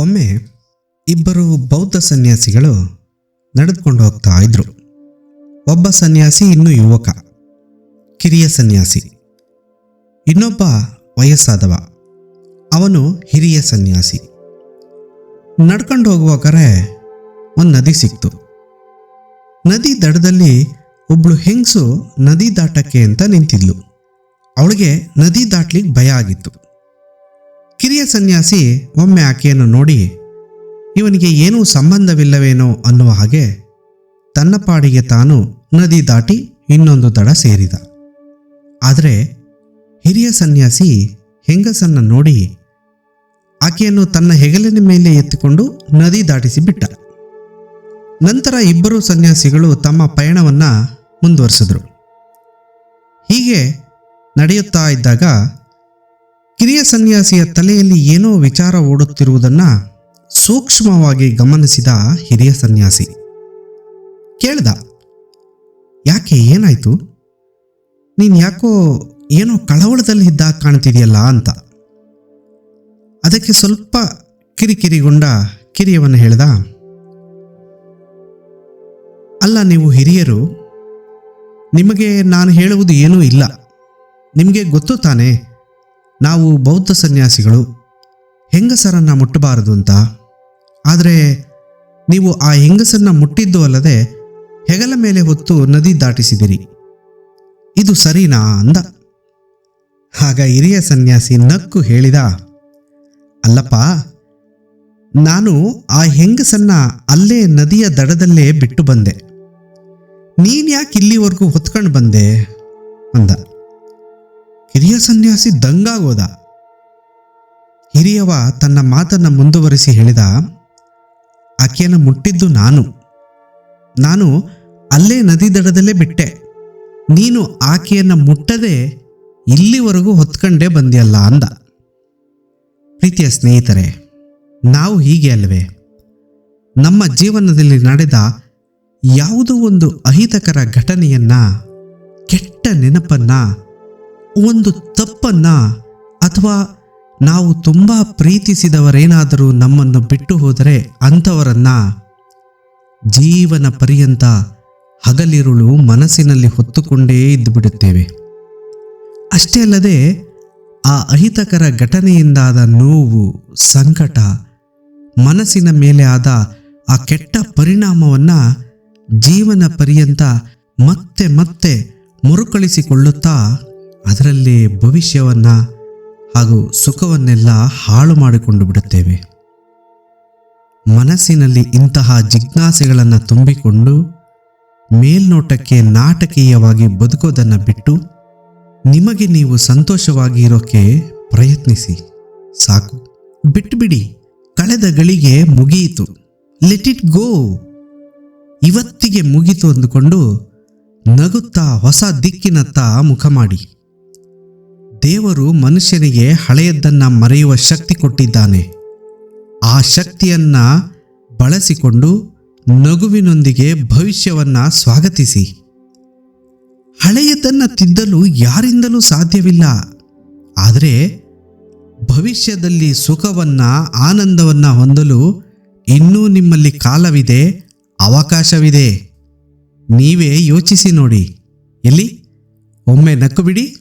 ಒಮ್ಮೆ ಇಬ್ಬರು ಬೌದ್ಧ ಸನ್ಯಾಸಿಗಳು ನಡೆದುಕೊಂಡು ಹೋಗ್ತಾ ಇದ್ರು. ಒಬ್ಬ ಸನ್ಯಾಸಿ, ಇನ್ನೂ ಯುವಕ, ಕಿರಿಯ ಸನ್ಯಾಸಿ. ಇನ್ನೊಬ್ಬ ವಯಸ್ಸಾದವ. ಅವನು ಹಿರಿಯ ಸನ್ಯಾಸಿ. ನಡ್ಕೊಂಡು ಹೋಗುವಾಗರೆ ಒಂದು ನದಿ ಸಿಕ್ತು. ನದಿ ದಡದಲ್ಲಿ ಒಬ್ಳು ಹೆಂಗಸು ನದಿ ದಾಟಕ್ಕೆ ಅಂತ ನಿಂತಿದ್ಲು. ಅವಳಿಗೆ ನದಿ ದಾಟ್ಲಿಕ್ಕೆ ಭಯ ಆಗಿತ್ತು. ಕಿರಿಯ ಸನ್ಯಾಸಿ ಒಮ್ಮೆ ಆಕೆಯನ್ನು ನೋಡಿ, ಇವನಿಗೆ ಏನೂ ಸಂಬಂಧವಿಲ್ಲವೇನೋ ಅನ್ನುವ ಹಾಗೆ ತನ್ನ ಪಾಡಿಗೆ ತಾನು ನದಿ ದಾಟಿ ಇನ್ನೊಂದು ದಡ ಸೇರಿದ. ಆದರೆ ಹಿರಿಯ ಸನ್ಯಾಸಿ ಹೆಂಗಸನ್ನ ನೋಡಿ ಆಕೆಯನ್ನು ತನ್ನ ಹೆಗಲಿನ ಮೇಲೆ ಎತ್ತಿಕೊಂಡು ನದಿ ದಾಟಿಸಿ ಬಿಟ್ಟ. ನಂತರ ಇಬ್ಬರು ಸನ್ಯಾಸಿಗಳು ತಮ್ಮ ಪಯಣವನ್ನು ಮುಂದುವರಿಸಿದ್ರು. ಹೀಗೆ ನಡೆಯುತ್ತಾ ಇದ್ದಾಗ ಕಿರಿಯ ಸನ್ಯಾಸಿಯ ತಲೆಯಲ್ಲಿ ಏನೋ ವಿಚಾರ ಓಡುತ್ತಿರುವುದನ್ನು ಸೂಕ್ಷ್ಮವಾಗಿ ಗಮನಿಸಿದ ಹಿರಿಯ ಸನ್ಯಾಸಿ. ಕೇಳ್ದ, ಯಾಕೆ, ಏನಾಯಿತು? ನೀನು ಯಾಕೋ ಏನೋ ಕಳವಳದಲ್ಲಿ ಇದ್ದಾಗ ಕಾಣ್ತಿದೆಯಲ್ಲ ಅಂತ. ಅದಕ್ಕೆ ಸ್ವಲ್ಪ ಕಿರಿಕಿರಿಗೊಂಡ ಕಿರಿಯವನ್ನು ಹೇಳ್ದ, ಅಲ್ಲ, ನೀವು ಹಿರಿಯರು, ನಿಮಗೆ ನಾನು ಹೇಳುವುದು ಏನೂ ಇಲ್ಲ. ನಿಮಗೆ ಗೊತ್ತು ತಾನೇ? ನಾವು ಬೌದ್ಧ ಸನ್ಯಾಸಿಗಳು, ಹೆಂಗಸರನ್ನು ಮುಟ್ಟಬಾರದು ಅಂತ. ಆದರೆ ನೀವು ಆ ಹೆಂಗಸನ್ನು ಮುಟ್ಟಿದ್ದು ಅಲ್ಲದೆ ಹೆಗಲ ಮೇಲೆ ಹೊತ್ತು ನದಿ ದಾಟಿಸಿದಿರಿ. ಇದು ಸರಿನಾ ಅಂದ. ಆಗ ಹಿರಿಯ ಸನ್ಯಾಸಿ ನಕ್ಕು ಹೇಳಿದ, ಅಲ್ಲಪ್ಪ, ನಾನು ಆ ಹೆಂಗಸನ್ನ ಅಲ್ಲೇ ನದಿಯ ದಡದಲ್ಲೇ ಬಿಟ್ಟು ಬಂದೆ. ನೀನ್ಯಾಕೆ ಇಲ್ಲಿವರೆಗೂ ಹೊತ್ಕೊಂಡು ಬಂದೆ? ಅಂದ. ಸನ್ಯಾಸಿ ದಂಗಾಗೋದ. ಹಿರಿಯವ ತನ್ನ ಮಾತನ್ನ ಮುಂದುವರಿಸಿ ಹೇಳಿದ ಆಕೆಯನ್ನು ಮುಟ್ಟಿದ್ದು ನಾನು. ನಾನು ಅಲ್ಲೇ ನದಿ ದಡದಲ್ಲೇ ಬಿಟ್ಟೆ. ನೀನು ಆಕೆಯನ್ನು ಮುಟ್ಟದೆ ಇಲ್ಲಿವರೆಗೂ ಹೊತ್ಕೊಂಡೇ ಬಂದಿಯಲ್ಲ ಅಂದ. ಪ್ರೀತಿಯ ಸ್ನೇಹಿತರೆ, ನಾವು ಹೀಗೆ ಅಲ್ವೇ? ನಮ್ಮ ಜೀವನದಲ್ಲಿ ನಡೆದ ಯಾವುದೋ ಒಂದು ಅಹಿತಕರ ಘಟನೆಯನ್ನ, ಕೆಟ್ಟ ನೆನಪನ್ನ ಒಂದು ತಪ್ಪನ್ನ ಅಥವಾ ನಾವು ತುಂಬ ಪ್ರೀತಿಸಿದವರೇನಾದರೂ ನಮ್ಮನ್ನು ಬಿಟ್ಟು ಹೋದರೆ ಅಂಥವರನ್ನ ಜೀವನ ಪರ್ಯಂತ ಹಗಲಿರುಳು ಮನಸ್ಸಿನಲ್ಲಿ ಹೊತ್ತುಕೊಂಡೇ ಇದ್ದುಬಿಡುತ್ತೇವೆ ಅಷ್ಟೇ ಅಲ್ಲದೆ ಆ ಅಹಿತಕರ ಘಟನೆಯಿಂದಾದ ನೋವು, ಸಂಕಟ, ಮನಸ್ಸಿನ ಮೇಲೆ ಆದ ಆ ಕೆಟ್ಟ ಪರಿಣಾಮವನ್ನು ಜೀವನ ಪರ್ಯಂತ ಮತ್ತೆ ಮತ್ತೆ ಮರುಕಳಿಸಿಕೊಳ್ಳುತ್ತಾ ಅದರಲ್ಲೇ ಭವಿಷ್ಯವನ್ನು ಹಾಗೂ ಸುಖವನ್ನೆಲ್ಲ ಹಾಳು ಮಾಡಿಕೊಂಡು ಬಿಡುತ್ತೇವೆ. ಮನಸ್ಸಿನಲ್ಲಿ ಇಂತಹ ಜಿಜ್ಞಾಸೆಗಳನ್ನು ತುಂಬಿಕೊಂಡು ಮೇಲ್ನೋಟಕ್ಕೆ ನಾಟಕೀಯವಾಗಿ ಬದುಕೋದನ್ನು ಬಿಟ್ಟು ನಿಮಗೆ ನೀವು ಸಂತೋಷವಾಗಿ ಇರೋಕ್ಕೆ ಪ್ರಯತ್ನಿಸಿ. ಸಾಕು. ಬಿಟ್ಟುಬಿಡಿ ಕಳೆದ ಗಳಿಗೆ ಮುಗಿಯಿತು ಲೆಟ್ ಇಟ್ ಗೋ ಇವತ್ತಿಗೆ ಮುಗಿತು ಅಂದುಕೊಂಡು ನಗುತ್ತಾ ಹೊಸ ದಿಕ್ಕಿನತ್ತ ಮುಖ ಮಾಡಿ. ದೇವರು ಮನುಷ್ಯನಿಗೆ ಹಳೆಯದ್ದನ್ನು ಮರೆಯುವ ಶಕ್ತಿ ಕೊಟ್ಟಿದ್ದಾನೆ. ಆ ಶಕ್ತಿಯನ್ನ ಬಳಸಿಕೊಂಡು ನಗುವಿನೊಂದಿಗೆ ಭವಿಷ್ಯವನ್ನ ಸ್ವಾಗತಿಸಿ. ಹಳೆಯದನ್ನು ತಿದ್ದಲು ಯಾರಿಂದಲೂ ಸಾಧ್ಯವಿಲ್ಲ. ಆದರೆ ಭವಿಷ್ಯದಲ್ಲಿ ಸುಖವನ್ನು, ಆನಂದವನ್ನು ಹೊಂದಲು ಇನ್ನೂ ನಿಮ್ಮಲ್ಲಿ ಕಾಲವಿದೆ, ಅವಕಾಶವಿದೆ. ನೀವೇ ಯೋಚಿಸಿ ನೋಡಿ. ಎಲ್ಲಿ? ಒಮ್ಮೆ ನಕ್ಕು ಬಿಡಿ.